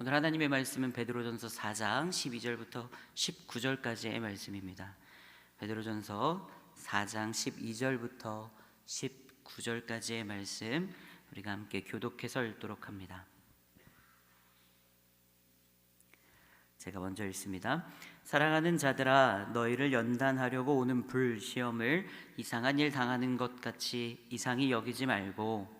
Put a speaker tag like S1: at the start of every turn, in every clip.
S1: 오늘 하나님의 말씀은 베드로전서 4장 12절부터 19절까지의 말씀입니다. 베드로전서 4장 12절부터 19절까지의 말씀 우리가 함께 교독해서 읽도록 합니다. 제가 먼저 읽습니다. 사랑하는 자들아 너희를 연단하려고 오는 불 시험을 이상한 일 당하는 것 같이 이상히 여기지 말고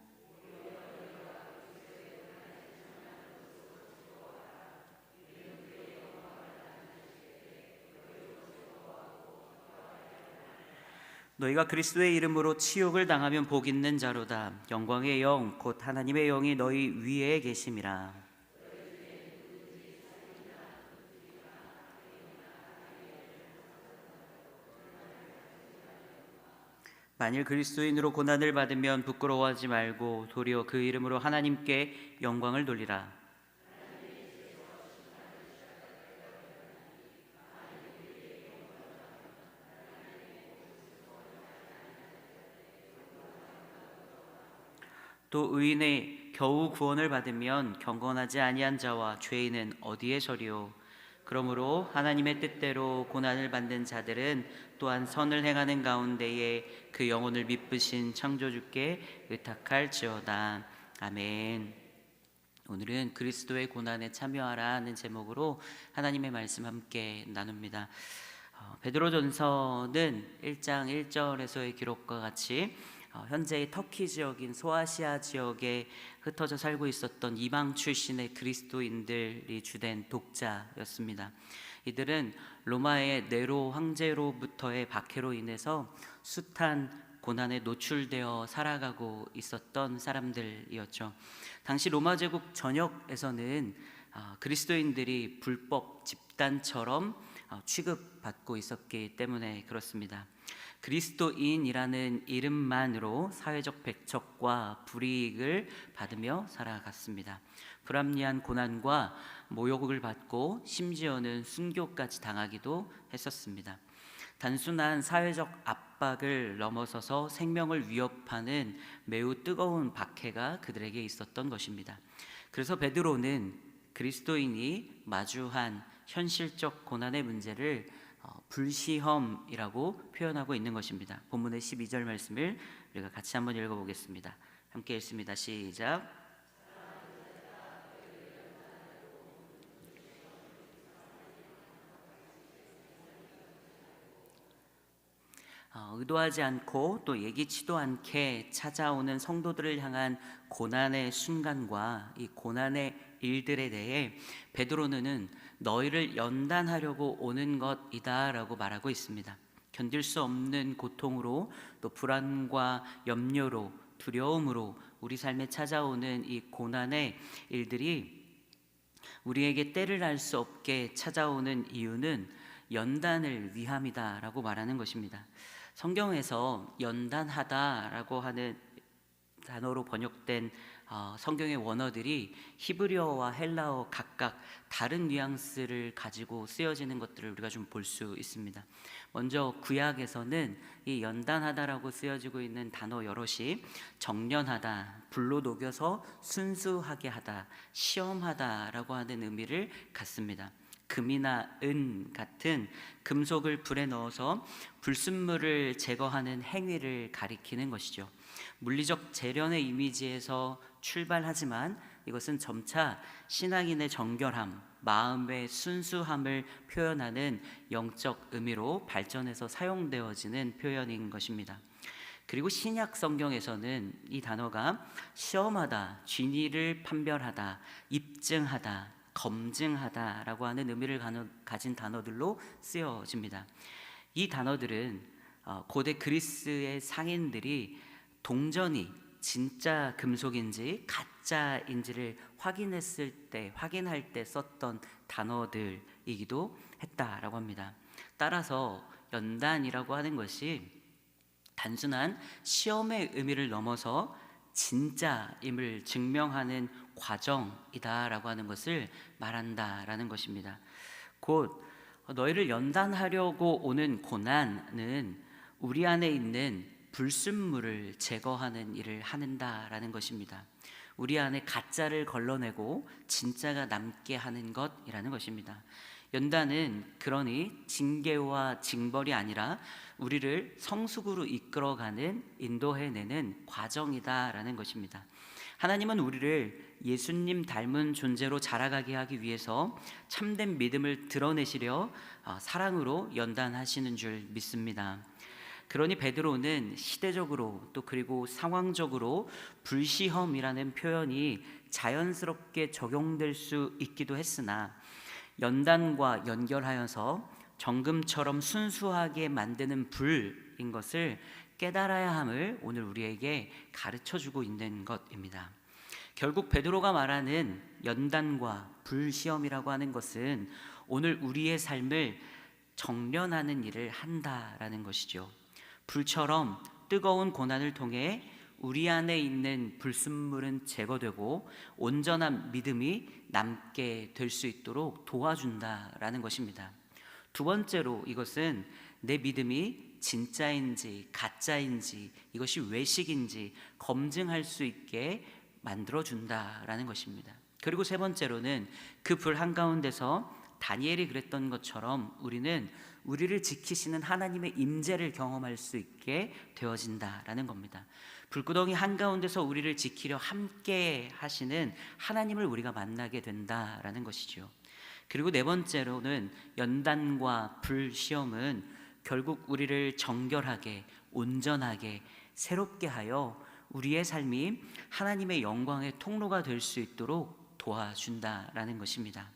S1: 너희가 그리스도의 이름으로 치욕을 당하면 복 있는 자로다. 영광의 영 곧 하나님의 영이 너희 위에 계심이라. 만일 그리스도인으로 고난을 받으면 부끄러워하지 말고 도리어 그 이름으로 하나님께 영광을 돌리라 또 의인의 겨우 구원을 받으면 경건하지 아니한 자와 죄인은 어디에 서리요 그러므로 하나님의 뜻대로 고난을 받는 자들은 또한 선을 행하는 가운데에 그 영혼을 미쁘신 창조주께 의탁할지어다 아멘. 오늘은 그리스도의 고난에 참여하라 하는 제목으로 하나님의 말씀 함께 나눕니다. 어, 베드로전서는 1장 1절에서의 기록과 같이 어, 현재의 터키 지역인 소아시아 지역에 흩어져 살고 있었던 이방 출신의 그리스도인들이 주된 독자였습니다. 이들은 로마의 네로 황제로부터의 박해로 인해서 숱한 고난에 노출되어 살아가고 있었던 사람들이었죠. 당시 로마 제국 전역에서는 아, 그리스도인들이 불법 집단처럼 어, 취급받고 있었기 때문에 그렇습니다. 그리스도인이라는 이름만으로 사회적 배척과 불이익을 받으며 살아갔습니다. 불합리한 고난과 모욕을 받고 심지어는 순교까지 당하기도 했었습니다. 단순한 사회적 압박을 넘어서서 생명을 위협하는 매우 뜨거운 박해가 그들에게 있었던 것입니다. 그래서 베드로는 그리스도인이 마주한 현실적 고난의 문제를 어, 불시험이라고 표현하고 있는 것입니다. 본문의 12절 말씀을 우리가 같이 한번 읽어보겠습니다. 함께 읽습니다. 시작. 의도하지 않고 또 예기치도 않게 찾아오는 성도들을 향한 고난의 순간과 이 고난의 일들에 대해 베드로는 너희를 연단하려고 오는 것이다라고 말하고 있습니다. 견딜 수 없는 고통으로 또 불안과 염려로 두려움으로 우리 삶에 찾아오는 이 고난의 일들이 우리에게 때를 알 수 없게 찾아오는 이유는 연단을 위함이다라고 말하는 것입니다. 성경에서 연단하다라고 하는 단어로 번역된 어, 성경의 원어들이 히브리어와 헬라어 각각 다른 뉘앙스를 가지고 쓰여지는 것들을 우리가 좀 볼 수 있습니다. 먼저 구약에서는 이 연단하다라고 쓰여지고 있는 단어 여럿이 정련하다, 불로 녹여서 순수하게 하다, 시험하다라고 하는 의미를 갖습니다. 금이나 은 같은 금속을 불에 넣어서 불순물을 제거하는 행위를 가리키는 것이죠. 물리적 재련의 이미지에서 출발하지만 이것은 점차 신앙인의 정결함, 마음의 순수함을 표현하는 영적 의미로 발전해서 사용되어지는 표현인 것입니다. 그리고 신약 성경에서는 이 단어가 시험하다, 진리를 판별하다, 입증하다, 검증하다라고 하는 의미를 가진 단어들로 쓰여집니다. 이 단어들은 어, 고대 그리스의 상인들이 동전이 진짜 금속인지 가짜인지를 확인했을 때 확인할 때 썼던 단어들이기도 했다라고 합니다. 따라서 연단이라고 하는 것이 단순한 시험의 의미를 넘어서 진짜임을 증명하는 과정이다라고 하는 것을 말한다라는 것입니다. 곧 너희를 연단하려고 오는 고난은 우리 안에 있는 불순물을 제거하는 일을 하는다라는 것입니다. 우리 안에 가짜를 걸러내고 진짜가 남게 하는 것이라는 것입니다. 연단은 그러니 징계와 징벌이 아니라 우리를 성숙으로 이끌어가는 인도해내는 과정이다라는 것입니다. 하나님은 우리를 예수님 닮은 존재로 자라가게 하기 위해서 참된 믿음을 드러내시려 어, 사랑으로 연단하시는 줄 믿습니다. 그러니 베드로는 시대적으로 또 그리고 상황적으로 불시험이라는 표현이 자연스럽게 적용될 수 있기도 했으나 연단과 연결하여서 정금처럼 순수하게 만드는 불인 것을 깨달아야 함을 오늘 우리에게 가르쳐 주고 있는 것입니다. 결국 베드로가 말하는 연단과 불시험이라고 하는 것은 오늘 우리의 삶을 정련하는 일을 한다라는 것이죠. 불처럼 뜨거운 고난을 통해 우리 안에 있는 불순물은 제거되고 온전한 믿음이 남게 될 수 있도록 도와준다라는 것입니다. 두 번째로 이것은 내 믿음이 진짜인지 가짜인지 이것이 외식인지 검증할 수 있게 만들어 준다라는 것입니다. 그리고 세 번째로는 그 불 한가운데서 다니엘이 그랬던 것처럼 우리는 우리를 지키시는 하나님의 임재를 경험할 수 있게 되어진다라는 겁니다. 불구덩이 한가운데서 우리를 지키려 함께 하시는 하나님을 우리가 만나게 된다라는 것이죠. 그리고 네 번째로는 연단과 불시험은 결국 우리를 정결하게 온전하게 새롭게 하여 우리의 삶이 하나님의 영광의 통로가 될 수 있도록 도와준다라는 것입니다.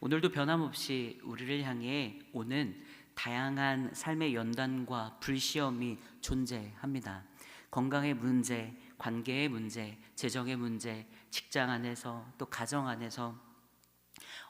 S1: 오늘도 변함없이 우리를 향해 오는 다양한 삶의 연단과 불시험이 존재합니다. 건강의 문제, 관계의 문제, 재정의 문제, 직장 안에서 또 가정 안에서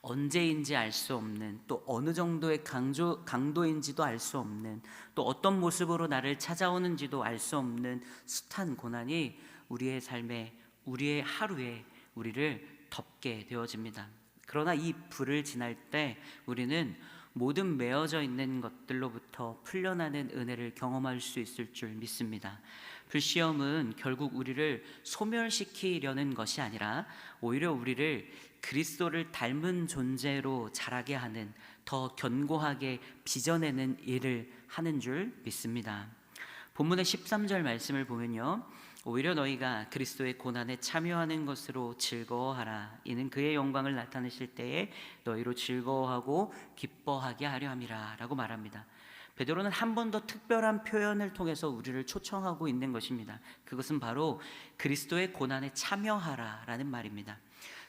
S1: 언제인지 알 수 없는 또 어느 정도의 강조, 강도인지도 알 수 없는 또 어떤 모습으로 나를 찾아오는지도 알 수 없는 숱한 고난이 우리의 삶에 우리의 하루에 우리를 덮게 되어집니다. 그러나 이 불을 지날 때 우리는 모든 매어져 있는 것들로부터 풀려나는 은혜를 경험할 수 있을 줄 믿습니다. 불시험은 결국 우리를 소멸시키려는 것이 아니라 오히려 우리를 그리스도를 닮은 존재로 자라게 하는 더 견고하게 빚어내는 일을 하는 줄 믿습니다. 본문의 13절 말씀을 보면요. 오히려 너희가 그리스도의 고난에 참여하는 것으로 즐거워하라. 이는 그의 영광을 나타내실 때에 너희로 즐거워하고 기뻐하게 하려 함이라 라고 말합니다. 베드로는 한 번 더 특별한 표현을 통해서 우리를 초청하고 있는 것입니다. 그것은 바로 그리스도의 고난에 참여하라라는 말입니다.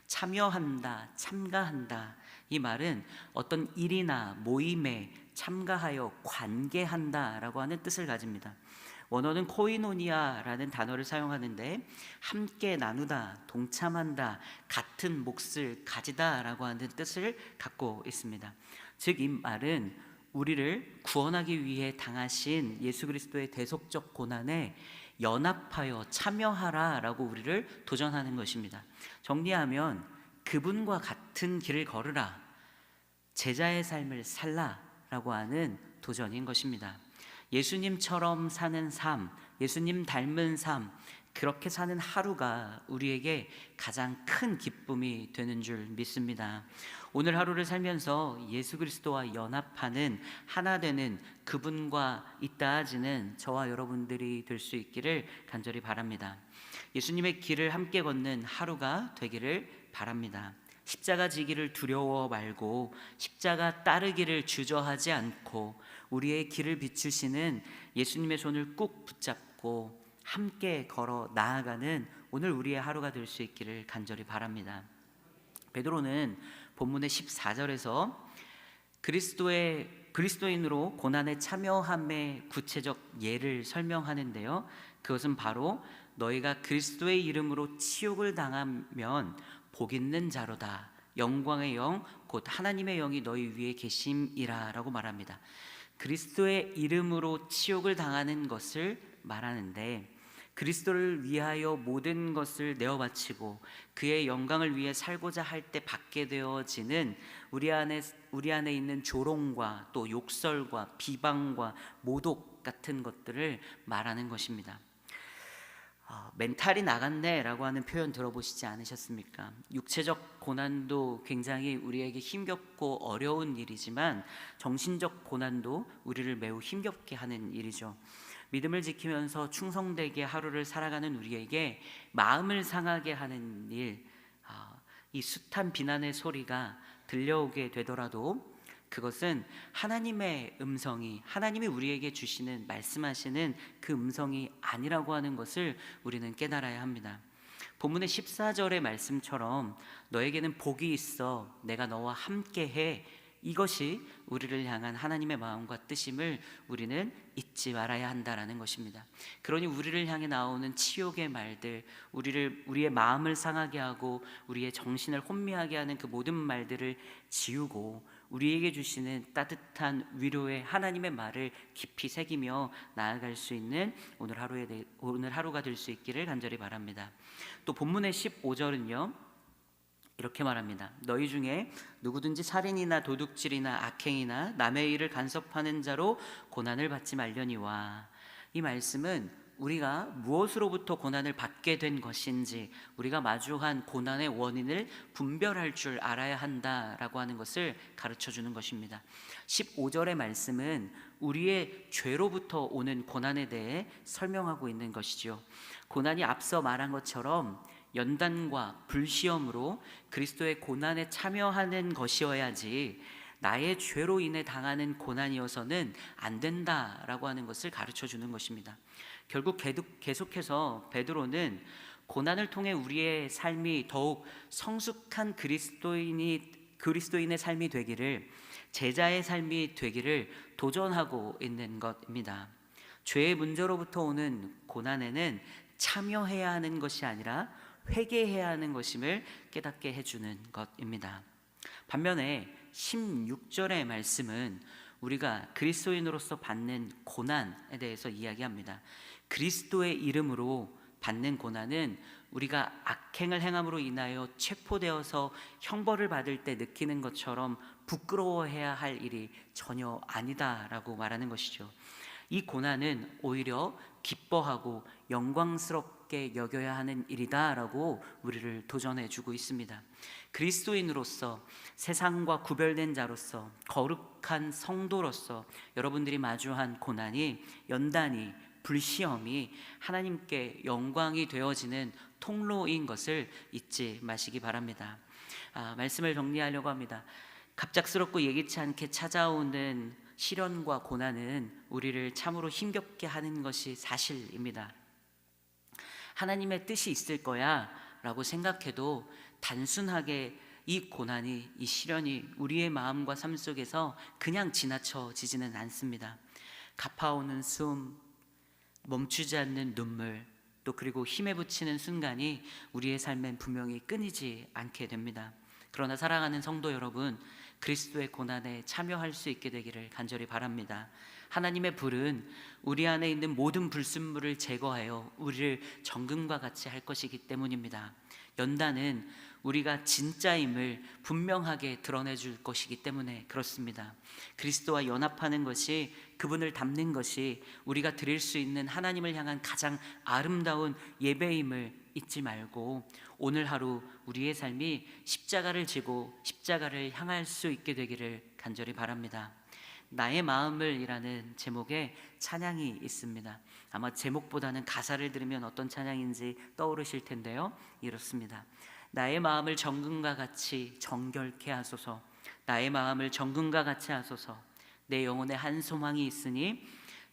S1: 참여한다, 참가한다. 이 말은 어떤 일이나 모임에 참가하여 관계한다라고 하는 뜻을 가집니다. 원어는 코이노니아라는 단어를 사용하는데 함께 나누다, 동참한다, 같은 몫을 가지다라고 하는 뜻을 갖고 있습니다. 즉 이 말은 우리를 구원하기 위해 당하신 예수 그리스도의 대속적 고난에 연합하여 참여하라라고 우리를 도전하는 것입니다. 정리하면 그분과 같은 길을 걸으라. 제자의 삶을 살라라고 하는 도전인 것입니다. 예수님처럼 사는 삶, 예수님 닮은 삶, 그렇게 사는 하루가 우리에게 가장 큰 기쁨이 되는 줄 믿습니다. 오늘 하루를 살면서 예수 그리스도와 연합하는 하나 되는 그분과 있다지는 저와 여러분들이 될 수 있기를 간절히 바랍니다. 예수님의 길을 함께 걷는 하루가 되기를 바랍니다. 십자가 지기를 두려워 말고 십자가 따르기를 주저하지 않고 우리의 길을 비추시는 예수님의 손을 꾹 붙잡고 함께 걸어 나아가는 오늘 우리의 하루가 될 수 있기를 간절히 바랍니다. 베드로는 본문의 14절에서 그리스도의 그리스도인으로 고난에 참여함의 구체적 예를 설명하는데요. 그것은 바로 너희가 그리스도의 이름으로 치욕을 당하면 복 있는 자로다. 영광의 영, 곧 하나님의 영이 너희 위에 계심이라라고 말합니다. 그리스도의 이름으로 치욕을 당하는 것을 말하는데 그리스도를 위하여 모든 것을 내어 바치고 그의 영광을 위해 살고자 할 때 받게 되어지는 우리 안에 우리 안에 있는 조롱과 또 욕설과 비방과 모독 같은 것들을 말하는 것입니다. 어, 멘탈이 나갔네라고 하는 표현 들어보시지 않으셨습니까? 육체적 고난도 굉장히 우리에게 힘겹고 어려운 일이지만 정신적 고난도 우리를 매우 힘겹게 하는 일이죠. 믿음을 지키면서 충성되게 하루를 살아가는 우리에게 마음을 상하게 하는 일, 아, 이 숱한 비난의 소리가 들려오게 되더라도 그것은 하나님의 음성이 하나님이 우리에게 주시는 말씀하시는 그 음성이 아니라고 하는 것을 우리는 깨달아야 합니다. 본문의 14절의 말씀처럼 너에게는 복이 있어 내가 너와 함께 해 이것이 우리를 향한 하나님의 마음과 뜻임을 우리는 잊지 말아야 한다라는 것입니다. 그러니 우리를 향해 나오는 치욕의 말들, 우리를 우리의 마음을 상하게 하고 우리의 정신을 혼미하게 하는 그 모든 말들을 지우고 우리에게 주시는 따뜻한 위로의 하나님의 말을 깊이 새기며 나아갈 수 있는 오늘 하루에 대, 오늘 하루가 될 수 있기를 간절히 바랍니다. 또 본문의 15절은요. 이렇게 말합니다. 너희 중에 누구든지 살인이나 도둑질이나 악행이나 남의 일을 간섭하는 자로 고난을 받지 말려니와 이 말씀은 우리가 무엇으로부터 고난을 받게 된 것인지 우리가 마주한 고난의 원인을 분별할 줄 알아야 한다라고 하는 것을 가르쳐 주는 것입니다. 15절의 말씀은 우리의 죄로부터 오는 고난에 대해 설명하고 있는 것이죠. 고난이 앞서 말한 것처럼 연단과 불시험으로 그리스도의 고난에 참여하는 것이어야지 나의 죄로 인해 당하는 고난이어서는 안 된다라고 하는 것을 가르쳐 주는 것입니다. 결국 계속해서 베드로는 고난을 통해 우리의 삶이 더욱 성숙한 그리스도인이 그리스도인의 삶이 되기를 제자의 삶이 되기를 도전하고 있는 것입니다. 죄의 문제로부터 오는 고난에는 참여해야 하는 것이 아니라 회개해야 하는 것임을 깨닫게 해주는 것입니다. 반면에 16절의 말씀은 우리가 그리스도인으로서 받는 고난에 대해서 이야기합니다. 그리스도의 이름으로 받는 고난은 우리가 악행을 행함으로 인하여 체포되어서 형벌을 받을 때 느끼는 것처럼 부끄러워해야 할 일이 전혀 아니다라고 말하는 것이죠. 이 고난은 오히려 기뻐하고 영광스럽게 여겨야 하는 일이다라고 우리를 도전해 주고 있습니다. 그리스도인으로서 세상과 구별된 자로서 거룩한 성도로서 여러분들이 마주한 고난이 연단이 불시험이 하나님께 영광이 되어지는 통로인 것을 잊지 마시기 바랍니다. 아, 말씀을 정리하려고 합니다. 갑작스럽고 예기치 않게 찾아오는 시련과 고난은 우리를 참으로 힘겹게 하는 것이 사실입니다. 하나님의 뜻이 있을 거야 라고 생각해도 단순하게 이 고난이, 이 시련이 우리의 마음과 삶 속에서 그냥 지나쳐지지는 않습니다. 갚아오는 숨, 멈추지 않는 눈물, 또 그리고 힘에 붙이는 순간이 우리의 삶엔 분명히 끊이지 않게 됩니다. 그러나 사랑하는 성도 여러분, 그리스도의 고난에 참여할 수 있게 되기를 간절히 바랍니다. 하나님의 불은 우리 안에 있는 모든 불순물을 제거하여 우리를 정금과 같이 할 것이기 때문입니다. 연단은 우리가 진짜임을 분명하게 드러내 줄 것이기 때문에 그렇습니다. 그리스도와 연합하는 것이 그분을 닮는 것이 우리가 드릴 수 있는 하나님을 향한 가장 아름다운 예배임을 잊지 말고 오늘 하루 우리의 삶이 십자가를 지고 십자가를 향할 수 있게 되기를 간절히 바랍니다. 나의 마음을이라는 제목의 찬양이 있습니다. 아마 제목보다는 가사를 들으면 어떤 찬양인지 떠오르실 텐데요. 이렇습니다. 나의 마음을 정금과 같이 정결케 하소서. 나의 마음을 정금과 같이 하소서. 내 영혼에 한 소망이 있으니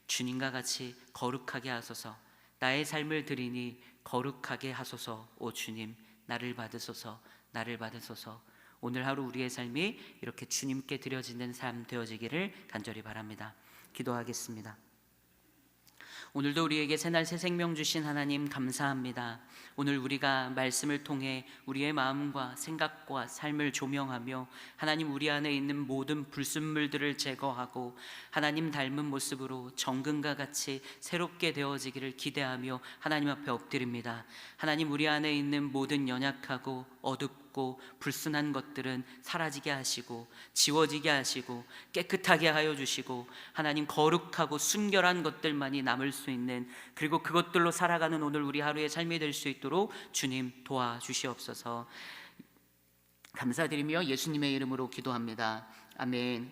S1: 주님과 같이 거룩하게 하소서. 나의 삶을 드리니 거룩하게 하소서. 오 주님, 나를 받으소서. 나를 받으소서. 오늘 하루 우리의 삶이 이렇게 주님께 드려지는 삶 되어지기를 간절히 바랍니다. 기도하겠습니다. 오늘도 우리에게 새날 새 생명 주신 하나님 감사합니다. 오늘 우리가 말씀을 통해 우리의 마음과 생각과 삶을 조명하며 하나님 우리 안에 있는 모든 불순물들을 제거하고 하나님 닮은 모습으로 정금과 같이 새롭게 되어지기를 기대하며 하나님 앞에 엎드립니다. 하나님 우리 안에 있는 모든 연약하고 어둡고 없고 불순한 것들은 사라지게 하시고 지워지게 하시고 깨끗하게 하여 주시고 하나님 거룩하고 순결한 것들만이 남을 수 있는 그리고 그것들로 살아가는 오늘 우리 하루의 삶이 될 수 있도록 주님 도와주시옵소서. 감사드리며 예수님의 이름으로 기도합니다. 아멘.